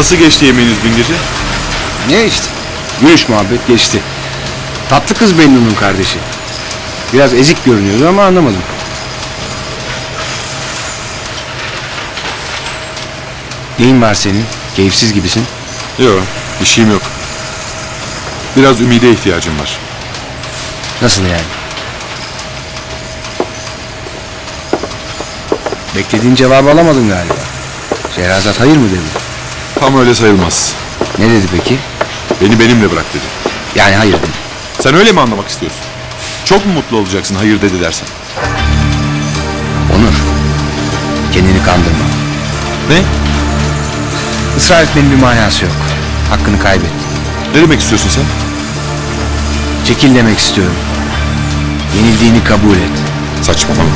Nasıl geçti yemeğiniz dün gece? Ne işte? Gülüş muhabbet geçti. Tatlı kız Bennu'nun kardeşi. Biraz ezik görünüyordu ama anlamadım. Neyin var senin? Keyifsiz gibisin. Yok, bir şeyim yok. Biraz ümide ihtiyacım var. Nasıl yani? Beklediğin cevabı alamadın galiba. Şehrazat hayır mı dedi? Tam öyle sayılmaz. Ne dedi peki? Beni benimle bırak dedi. Yani hayır dedi. Sen öyle mi anlamak istiyorsun? Çok mu mutlu olacaksın hayır dedi dersen? Onur. Kendini kandırma. Ne? Israr etmenin bir manası yok. Hakkını kaybet. Ne demek istiyorsun sen? Çekil demek istiyorum. Yenildiğini kabul et. Saçmalama.